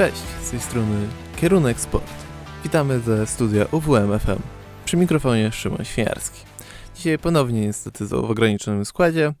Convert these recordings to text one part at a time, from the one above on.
Cześć, z tej strony Kierunek Sport. Witamy ze studia UWM FM. Przy mikrofonie Szymon Świniarski. Dzisiaj ponownie niestety w ograniczonym składzie.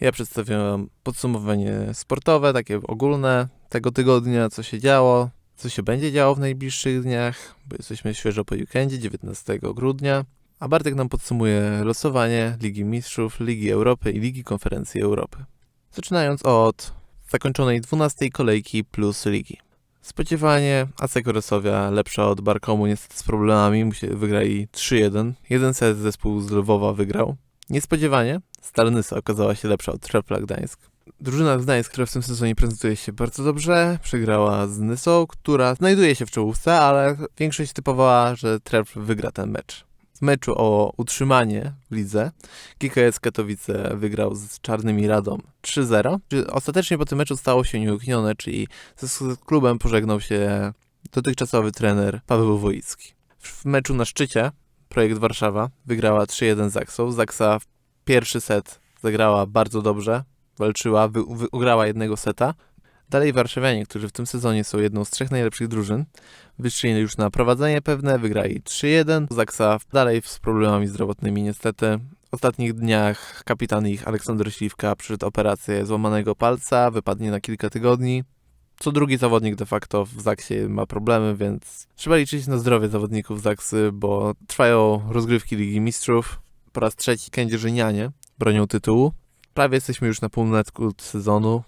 Ja przedstawiam wam podsumowanie sportowe, takie ogólne tego tygodnia, co się działo, co się będzie działo w najbliższych dniach, bo jesteśmy świeżo po weekendzie, 19 grudnia. A Bartek nam podsumuje losowanie Ligi Mistrzów, Ligi Europy i Ligi Konferencji Europy. Zaczynając od zakończonej 12 kolejki plus ligi. Spodziewanie Asek Resowia lepsza od Barkomu niestety z problemami, wygrali 3-1. Jeden set zespół z Lwowa wygrał. Niespodziewanie Stalnysa okazała się lepsza od Trepla Gdańsk. Drużyna Gdańsk, która w tym sezonie prezentuje się bardzo dobrze, przegrała z Nysą, która znajduje się w czołówce, ale większość typowała, że Trepl wygra ten mecz. W meczu o utrzymanie w lidze GKS Katowice wygrał z Czarnymi Radą 3-0. Ostatecznie po tym meczu stało się nieuniknione, czyli z klubem pożegnał się dotychczasowy trener Paweł Wojicki. W meczu na szczycie Projekt Warszawa wygrała 3-1 z Aksą. Zaksa pierwszy set zagrała bardzo dobrze, walczyła, wy, ugrała jednego seta. Dalej warszawianie, którzy w tym sezonie są jedną z trzech najlepszych drużyn, wyszli już na prowadzenie pewne, wygrali 3-1. Zaksa dalej z problemami zdrowotnymi niestety. W ostatnich dniach kapitan ich Aleksander Śliwka przyszedł operację złamanego palca, wypadnie na kilka tygodni. Co drugi zawodnik de facto w Zaksie ma problemy, więc trzeba liczyć na zdrowie zawodników Zaksy, bo trwają rozgrywki Ligi Mistrzów. Po raz trzeci kędzierzynianie bronią tytułu. Prawie jesteśmy już na półmetku sezonu.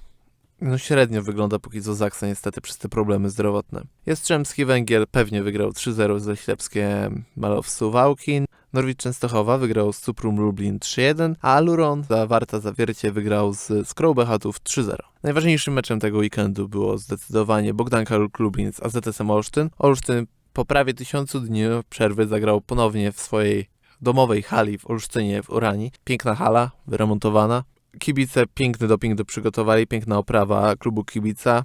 No średnio wygląda póki co Zaksa niestety przez te problemy zdrowotne. Jastrzębski Węgiel pewnie wygrał 3-0 z Leślepskiem Malow Suwałkin. Norwid Częstochowa wygrał z Cuprum Lublin 3-1, a Aluron za Warta Zawiercie wygrał z Skrą Bechatów 3-0. Najważniejszym meczem tego weekendu było zdecydowanie Bogdanka Lublin z AZS-em Olsztyn. Olsztyn po prawie tysiącu dni przerwy zagrał ponownie w swojej domowej hali w Olsztynie w Urani. Piękna hala, wyremontowana. Kibice piękny doping przygotowali, piękna oprawa klubu kibica.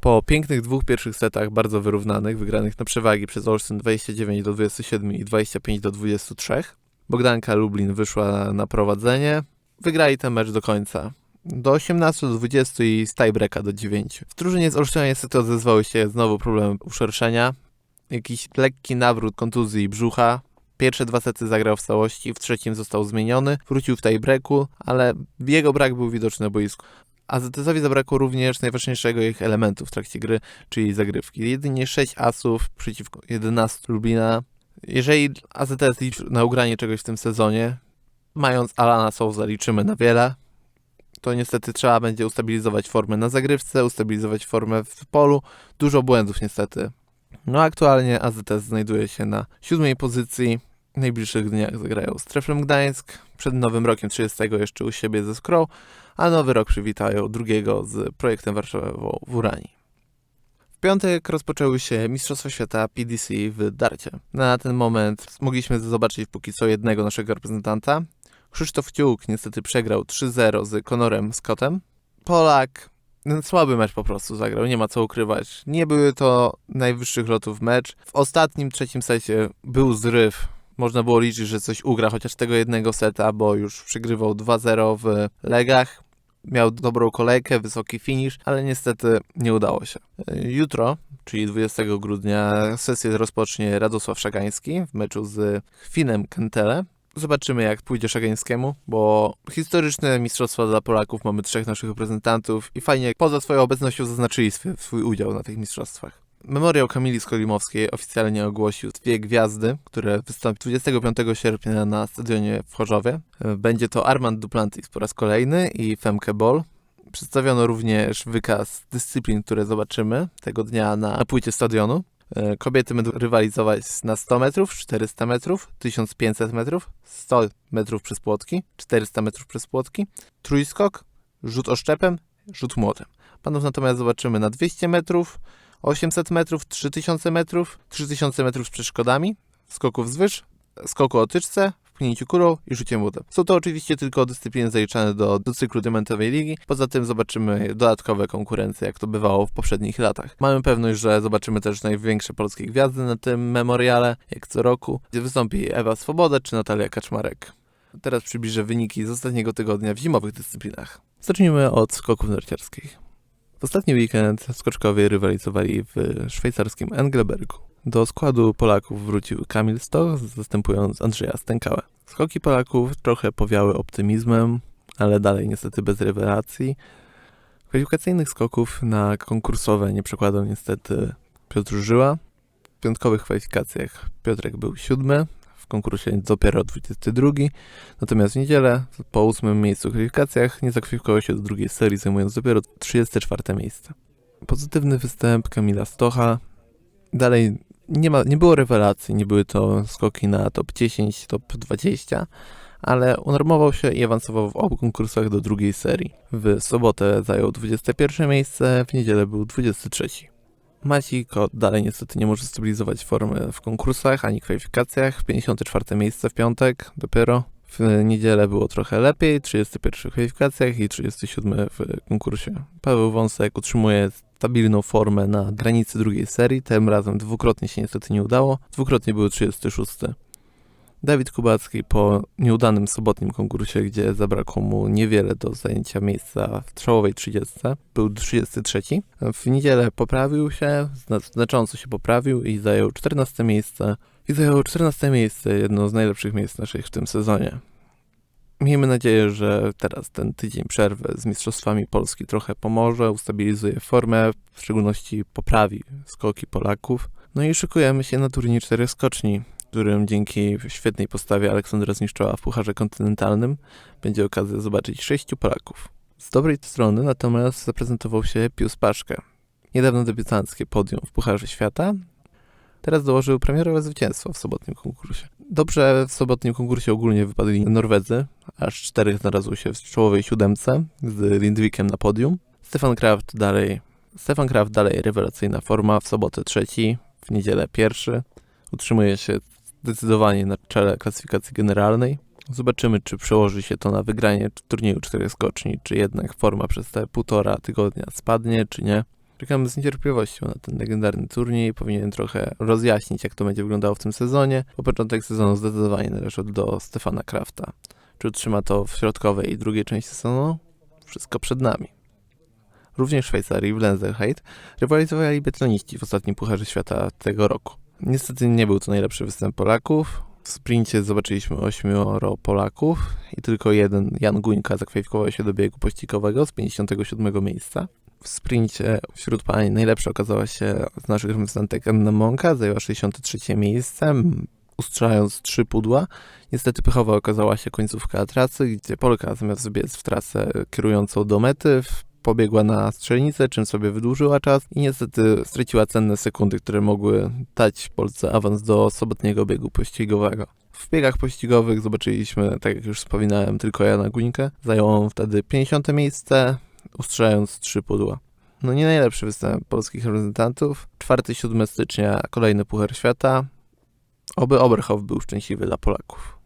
Po pięknych dwóch pierwszych setach, bardzo wyrównanych, wygranych na przewagi przez Olsztyn 29 do 27 i 25 do 23, Bogdanka Lublin wyszła na prowadzenie. Wygrali ten mecz do końca. Do 18 do 20 i z tiebreaka do 9. W drużynie z Olsztyna niestety odezwały się znowu problemy uszerszenia. Jakiś lekki nawrót kontuzji brzucha, Pierwsze dwa sety zagrał w całości, w trzecim został zmieniony, wrócił w tiebreaku, ale jego brak był widoczny na boisku. AZS-owi zabrakło również najważniejszego ich elementu w trakcie gry, czyli zagrywki. Jedynie 6 asów przeciwko 11 Lublina. Jeżeli AZS liczy na ugranie czegoś w tym sezonie, mając Alana Souza liczymy na wiele, to niestety trzeba będzie ustabilizować formę na zagrywce, ustabilizować formę w polu. Dużo błędów niestety. No aktualnie AZS znajduje się na siódmej pozycji. W najbliższych dniach zagrają z Treflem Gdańsk. Przed nowym rokiem 30 jeszcze u siebie ze Skrą, a nowy rok przywitają drugiego z projektem Warszawa w Urani. W piątek rozpoczęły się Mistrzostwa Świata PDC w darcie. Na ten moment mogliśmy zobaczyć póki co jednego naszego reprezentanta. Krzysztof Ciuk niestety przegrał 3-0 z Conorem Scottem. Polak słaby mecz po prostu zagrał, nie ma co ukrywać. Nie były to najwyższych lotów mecz. W ostatnim trzecim secie był zryw. Można było liczyć, że coś ugra, chociaż tego jednego seta, bo już przegrywał 2-0 w legach. Miał dobrą kolejkę, wysoki finish, ale niestety nie udało się. Jutro, czyli 20 grudnia, sesję rozpocznie Radosław Szagański w meczu z Finem Kentele. Zobaczymy, jak pójdzie Szagańskiemu, bo historyczne mistrzostwa dla Polaków mamy trzech naszych reprezentantów i fajnie poza swoją obecnością zaznaczyli swój, udział na tych mistrzostwach. Memoriał Kamili Skolimowskiej oficjalnie ogłosił dwie gwiazdy, które wystąpią 25 sierpnia na stadionie w Chorzowie. Będzie to Armand Duplantis po raz kolejny i Femke Ball. Przedstawiono również wykaz dyscyplin, które zobaczymy tego dnia na płycie stadionu. Kobiety będą rywalizować na 100 metrów, 400 metrów, 1500 metrów, 100 metrów przez płotki, 400 metrów przez płotki, trójskok, rzut oszczepem, rzut młotem. Panów natomiast zobaczymy na 200 metrów, 800 metrów, 3000 metrów, 3000 metrów z przeszkodami, skoków wzwyż, skoku o tyczce, pchnięciu kurą i rzucie młotem. Są to oczywiście tylko dyscypliny zaliczane do, do cyklu Diamentowej Ligi. Poza tym zobaczymy dodatkowe konkurencje, jak to bywało w poprzednich latach. Mamy pewność, że zobaczymy też największe polskie gwiazdy na tym memoriale, jak co roku, gdzie wystąpi Ewa Swoboda czy Natalia Kaczmarek. Teraz przybliżę wyniki z ostatniego tygodnia w zimowych dyscyplinach. Zacznijmy od skoków narciarskich. W ostatni weekend skoczkowie rywalizowali w szwajcarskim Engelbergu. Do składu Polaków wrócił Kamil Stoch, zastępując Andrzeja Stękałę. Skoki Polaków trochę powiały optymizmem, ale dalej niestety bez rewelacji. Kwalifikacyjnych skoków na konkursowe nie przekładał niestety Piotr Żyła. W piątkowych kwalifikacjach Piotrek był siódmy, w konkursie dopiero 22, natomiast w niedzielę po ósmym miejscu w kwalifikacjach nie zakwalifikował się do drugiej serii, zajmując dopiero 34 miejsce. Pozytywny występ Kamila Stocha. Dalej nie, ma, nie było rewelacji, nie były to skoki na top 10, top 20, ale unormował się i awansował w obu konkursach do drugiej serii. W sobotę zajął 21 miejsce, w niedzielę był 23. Maciej Kot dalej niestety nie może stabilizować formy w konkursach ani kwalifikacjach. 54 miejsce w piątek dopiero. W niedzielę było trochę lepiej, 31 w kwalifikacjach i 37 w konkursie. Paweł Wąsek utrzymuje stabilną formę na granicy drugiej serii, tym razem dwukrotnie się niestety nie udało. Dwukrotnie był 36. Dawid Kubacki po nieudanym sobotnim konkursie, gdzie zabrakło mu niewiele do zajęcia miejsca w czołowej 30, był 33. W niedzielę poprawił się, znacząco się poprawił i zajął 14 miejsce. I zajął 14 miejsce, jedno z najlepszych miejsc naszych w tym sezonie. Miejmy nadzieję, że teraz ten tydzień przerwy z Mistrzostwami Polski trochę pomoże, ustabilizuje formę, w szczególności poprawi skoki Polaków. No i szykujemy się na turniej czterech skoczni którym dzięki świetnej postawie Aleksandra Zniszczoła w Pucharze Kontynentalnym będzie okazja zobaczyć sześciu Polaków. Z dobrej strony natomiast zaprezentował się Pius Paszkę. Niedawno debiutanckie podium w Pucharze Świata. Teraz dołożył premierowe zwycięstwo w sobotnim konkursie. Dobrze w sobotnim konkursie ogólnie wypadli Norwedzy, aż czterech znalazło się w czołowej siódemce z Lindwikiem na podium. Stefan Kraft dalej, Stefan Kraft dalej rewelacyjna forma, w sobotę trzeci, w niedzielę pierwszy. Utrzymuje się zdecydowanie na czele klasyfikacji generalnej. Zobaczymy, czy przełoży się to na wygranie turnieju czterech skoczni, czy jednak forma przez te półtora tygodnia spadnie, czy nie. Czekamy z niecierpliwością na ten legendarny turniej. Powinien trochę rozjaśnić, jak to będzie wyglądało w tym sezonie. Po początek sezonu zdecydowanie należy do Stefana Krafta. Czy utrzyma to w środkowej i drugiej części sezonu? Wszystko przed nami. Również w Szwajcarii, w Lenzerheide, rywalizowali biatloniści w ostatnim Pucharze Świata tego roku. Niestety nie był to najlepszy występ Polaków. W sprincie zobaczyliśmy ośmioro Polaków i tylko jeden, Jan Guńka, zakwalifikował się do biegu pościgowego z 57 miejsca. W sprincie wśród pań najlepsza okazała się z naszych reprezentantek Anna Monka, zajęła 63 miejsce, ustrzelając trzy pudła. Niestety pechowa okazała się końcówka trasy, gdzie Polka zamiast biec w trasę kierującą do mety, pobiegła na strzelnicę, czym sobie wydłużyła czas i niestety straciła cenne sekundy, które mogły dać Polsce awans do sobotniego biegu pościgowego. W biegach pościgowych zobaczyliśmy, tak jak już wspominałem, tylko Jana Guńkę. Zajął on wtedy 50 miejsce, ustrzelając trzy pudła. No nie najlepszy występ polskich reprezentantów. 4-7 stycznia kolejny Puchar Świata. Oby Oberhof był szczęśliwy dla Polaków.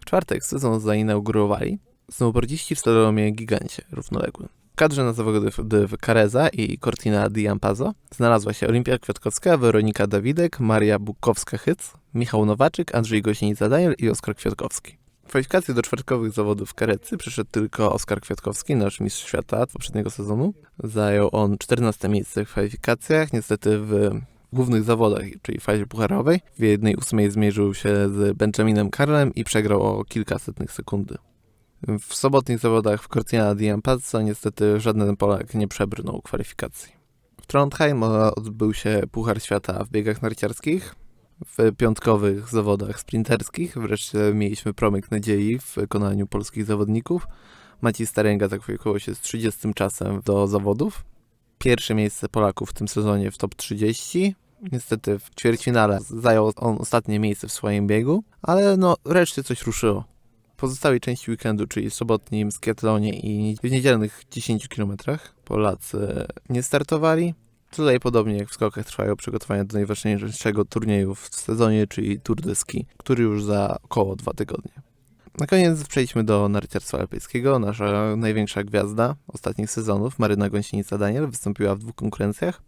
W czwartek sezon zainaugurowali snowboardziści w slalomie gigancie równoległym kadrze na zawody w Careza i Cortina di Ampazzo znalazła się Olimpia Kwiatkowska, Weronika Dawidek, Maria Bukowska-Hyc, Michał Nowaczyk, Andrzej Gosienica-Daniel i Oskar Kwiatkowski. W kwalifikacji do czwartkowych zawodów w Karecy przyszedł tylko Oskar Kwiatkowski, nasz mistrz świata poprzedniego sezonu. Zajął on 14 miejsce w kwalifikacjach, niestety w głównych zawodach, czyli fazie pucharowej. W jednej ósmej zmierzył się z Benjaminem Karlem i przegrał o kilkasetnych sekundy. W sobotnich zawodach w Cortina di Ampazzo niestety żaden Polak nie przebrnął kwalifikacji. W Trondheim odbył się Puchar Świata w biegach narciarskich. W piątkowych zawodach sprinterskich wreszcie mieliśmy promyk nadziei w wykonaniu polskich zawodników. Maciej Starenga zakwalifikował się z 30 czasem do zawodów. Pierwsze miejsce Polaków w tym sezonie w top 30. Niestety w ćwierćfinale zajął on ostatnie miejsce w swoim biegu, ale no reszcie coś ruszyło pozostałej części weekendu, czyli sobotnim skiatlonie i w niedzielnych 10 km Polacy nie startowali. Tutaj podobnie jak w skokach trwają przygotowania do najważniejszego turnieju w sezonie, czyli Tour de Ski, który już za około dwa tygodnie. Na koniec przejdźmy do narciarstwa alpejskiego. Nasza największa gwiazda ostatnich sezonów, Maryna Gąsienica-Daniel, wystąpiła w dwóch konkurencjach.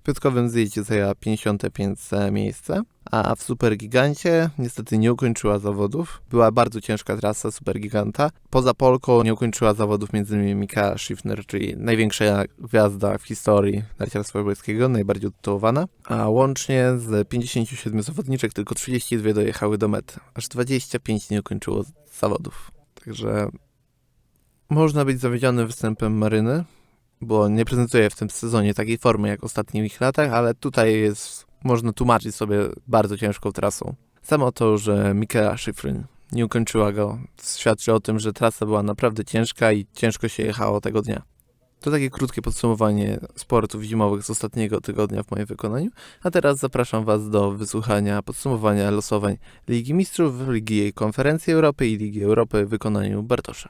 W piątkowym zjeździe zajęła 55 miejsce, A w Supergigancie niestety nie ukończyła zawodów. Była bardzo ciężka trasa Supergiganta. Poza Polką nie ukończyła zawodów m.in. Mika Schiffner, czyli największa gwiazda w historii narciarstwa biegowskiego, najbardziej utytułowana. A łącznie z 57 zawodniczek tylko 32 dojechały do mety. Aż 25 nie ukończyło zawodów. Także można być zawiedziony występem Maryny, bo nie prezentuje w tym sezonie takiej formy jak w ostatnich latach, ale tutaj jest, można tłumaczyć sobie bardzo ciężką trasą. Samo to, że Michaela Schifrin nie ukończyła go, świadczy o tym, że trasa była naprawdę ciężka i ciężko się jechało tego dnia. To takie krótkie podsumowanie sportów zimowych z ostatniego tygodnia w moim wykonaniu, a teraz zapraszam Was do wysłuchania podsumowania losowań Ligi Mistrzów, Ligi Konferencji Europy i Ligi Europy w wykonaniu Bartosza.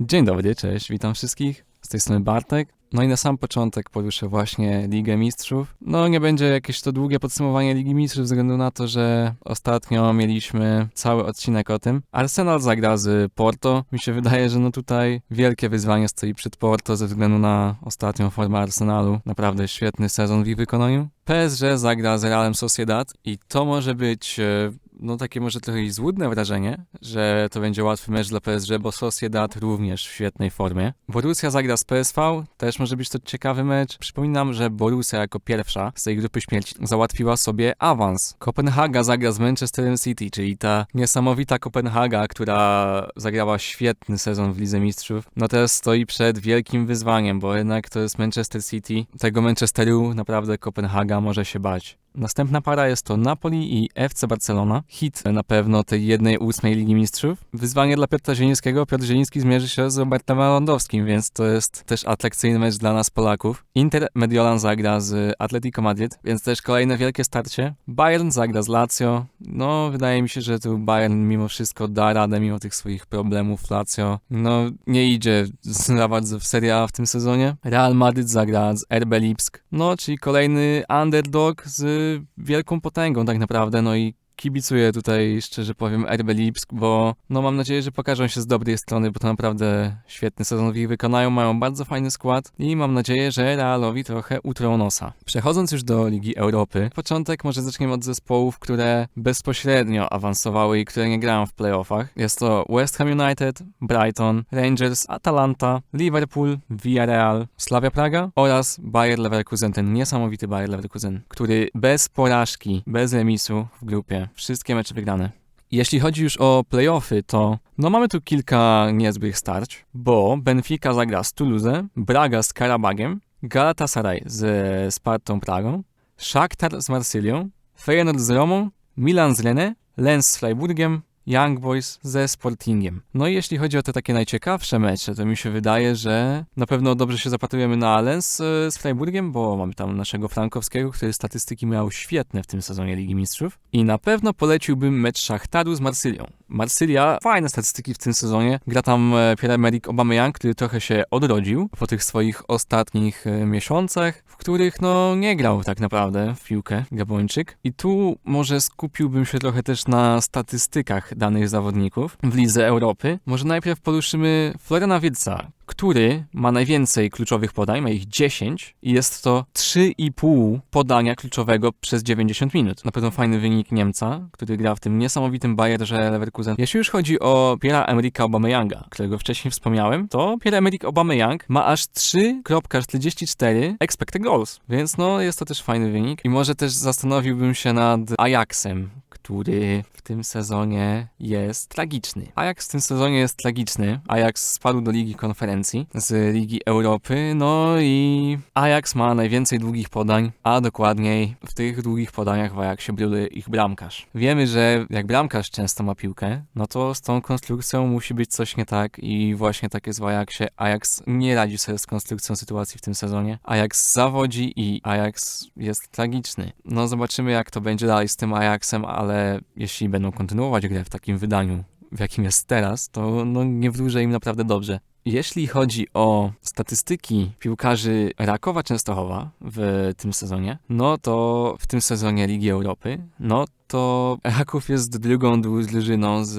Dzień dobry, cześć, witam wszystkich. Z tej strony Bartek. No i na sam początek poruszę właśnie Ligę Mistrzów. No nie będzie jakieś to długie podsumowanie Ligi Mistrzów, ze względu na to, że ostatnio mieliśmy cały odcinek o tym. Arsenal zagra z Porto. Mi się wydaje, że no tutaj wielkie wyzwanie stoi przed Porto ze względu na ostatnią formę Arsenalu. Naprawdę świetny sezon w ich wykonaniu. PSG zagra z Realem Sociedad i to może być e, no takie może trochę i złudne wrażenie, że to będzie łatwy mecz dla PSG, bo Sociedad również w świetnej formie. Borussia zagra z PSV, też może być to ciekawy mecz. Przypominam, że Borussia jako pierwsza z tej grupy śmierci załatwiła sobie awans. Kopenhaga zagra z Manchesterem City, czyli ta niesamowita Kopenhaga, która zagrała świetny sezon w Lidze Mistrzów, no teraz stoi przed wielkim wyzwaniem, bo jednak to jest Manchester City. Tego Manchesteru naprawdę Kopenhaga może się bać. Następna para jest to Napoli i FC Barcelona. Hit na pewno tej jednej ósmej Ligi Mistrzów. Wyzwanie dla Piotra Zielińskiego. Piotr Zieliński zmierzy się z Robertem Lewandowskim, więc to jest też atrakcyjny mecz dla nas Polaków. Inter Mediolan zagra z Atletico Madrid, więc też kolejne wielkie starcie. Bayern zagra z Lazio. No, wydaje mi się, że tu Bayern mimo wszystko da radę, mimo tych swoich problemów. Lazio, no, nie idzie za bardzo w Serie A w tym sezonie. Real Madrid zagra z RB Lipsk. No, czyli kolejny underdog z wielką potęgą tak naprawdę, no i kibicuję tutaj, szczerze powiem, RB Lipsk, bo no mam nadzieję, że pokażą się z dobrej strony, bo to naprawdę świetny sezon w ich wykonają, mają bardzo fajny skład i mam nadzieję, że Realowi trochę utrą nosa. Przechodząc już do Ligi Europy, początek może zaczniemy od zespołów, które bezpośrednio awansowały i które nie grają w playoffach. Jest to West Ham United, Brighton, Rangers, Atalanta, Liverpool, Villarreal, Slavia Praga oraz Bayer Leverkusen, ten niesamowity Bayer Leverkusen, który bez porażki, bez remisu w grupie wszystkie mecze wygrane. Jeśli chodzi już o playoffy, to no mamy tu kilka niezłych starć, bo Benfica zagra z Toulouse, Braga z Karabagiem, Galatasaray z Spartą Pragą, Shakhtar z Marsylią, Feyenoord z Romą, Milan z Rennes, Lens z Freiburgiem, Young Boys ze Sportingiem. No i jeśli chodzi o te takie najciekawsze mecze, to mi się wydaje, że na pewno dobrze się zapatrujemy na Lens e, z Freiburgiem, bo mamy tam naszego Frankowskiego, który statystyki miał świetne w tym sezonie Ligi Mistrzów. I na pewno poleciłbym mecz Szachtaru z Marsylią. Marsylia, fajne statystyki w tym sezonie. Gra tam e, Pierre-Emerick Aubameyang, który trochę się odrodził po tych swoich ostatnich e, miesiącach, w których no nie grał tak naprawdę w piłkę Gabończyk. I tu może skupiłbym się trochę też na statystykach danych zawodników w Lidze Europy. Może najpierw poruszymy Floriana Wirtza, który ma najwięcej kluczowych podań, ma ich 10 i jest to 3,5 podania kluczowego przez 90 minut. Na pewno fajny wynik Niemca, który gra w tym niesamowitym Bayerze Leverkusen. Jeśli już chodzi o Pierre Emerika Aubameyanga, którego wcześniej wspomniałem, to Pierre Emerick Aubameyang ma aż 3,44 expected goals, więc no jest to też fajny wynik i może też zastanowiłbym się nad Ajaxem, który w tym sezonie jest tragiczny. Ajax w tym sezonie jest tragiczny. Ajax spadł do Ligi Konferencji z Ligi Europy, no i Ajax ma najwięcej długich podań, a dokładniej w tych długich podaniach w Ajaxie bruduje ich bramkarz. Wiemy, że jak bramkarz często ma piłkę, no to z tą konstrukcją musi być coś nie tak i właśnie tak jest w Ajaxie. Ajax nie radzi sobie z konstrukcją sytuacji w tym sezonie. Ajax zawodzi i Ajax jest tragiczny. No zobaczymy jak to będzie dalej z tym Ajaxem, ale jeśli będą kontynuować grę w takim wydaniu w jakim jest teraz, to no, nie wróżę im naprawdę dobrze. Jeśli chodzi o statystyki piłkarzy Rakowa Częstochowa w tym sezonie, no to w tym sezonie Ligi Europy, no to Raków jest drugą drużyną z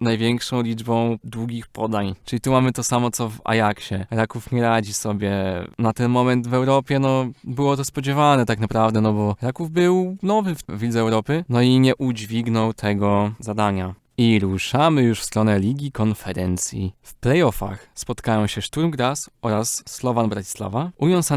największą liczbą długich podań. Czyli tu mamy to samo co w Ajaxie. Raków nie radzi sobie na ten moment w Europie, no było to spodziewane tak naprawdę, no bo Raków był nowy w Lidze Europy, no i nie udźwignął tego zadania. I ruszamy już w stronę Ligi Konferencji. W playoffach spotkają się Sturm Graz oraz Slovan Bratislava, Union St.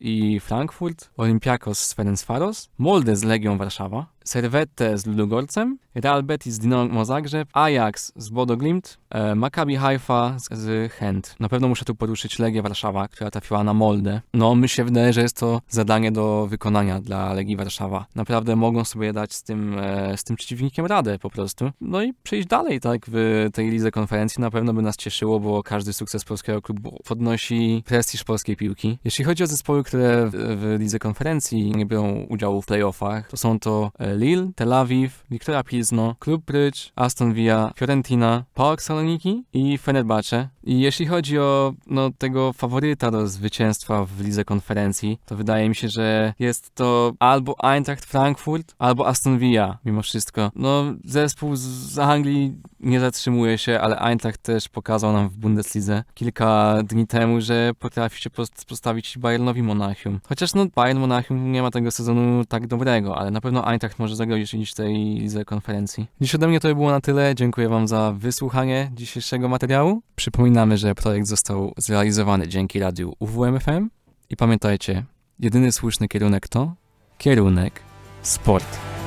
i Frankfurt, Olympiakos z Ferencvaros, Molde z Legią Warszawa, Servette z Ludogorcem, Real Betis z Dynamo Zagrzeb, Ajax z Bodo Glimt, e, Maccabi Haifa z, z. Na pewno muszę tu poruszyć Legię Warszawa, która trafiła na Molde. No, mi się wydaje, że jest to zadanie do wykonania dla Legii Warszawa. Naprawdę mogą sobie dać z tym, e, z tym przeciwnikiem radę po prostu. No i przejść dalej, tak, w tej lidze konferencji na pewno by nas cieszyło, bo każdy sukces polskiego klubu podnosi prestiż polskiej piłki. Jeśli chodzi o zespoły, które w, w lidze konferencji nie biorą udziału w playoffach, to są to e, Lille, Tel Awiw, Wiktoria Pilzno, Klub Brygge, Aston Villa, Fiorentina, PAOK Saloniki i Fenerbahce. I jeśli chodzi o no, tego faworyta do zwycięstwa w lidze konferencji, to wydaje mi się, że jest to albo Eintracht Frankfurt, albo Aston Villa, mimo wszystko. No, zespół z- Anglii nie zatrzymuje się, ale Eintracht też pokazał nam w Bundeslidze kilka dni temu, że potrafi się post- postawić Bayernowi Monachium. Chociaż no, Bayern Monachium nie ma tego sezonu tak dobrego, ale na pewno Eintracht może zagrozić niż tej lidze konferencji. Dziś ode mnie to by było na tyle. Dziękuję Wam za wysłuchanie dzisiejszego materiału. Przypominamy, że projekt został zrealizowany dzięki radiu UWMFM i pamiętajcie, jedyny słuszny kierunek to kierunek sport.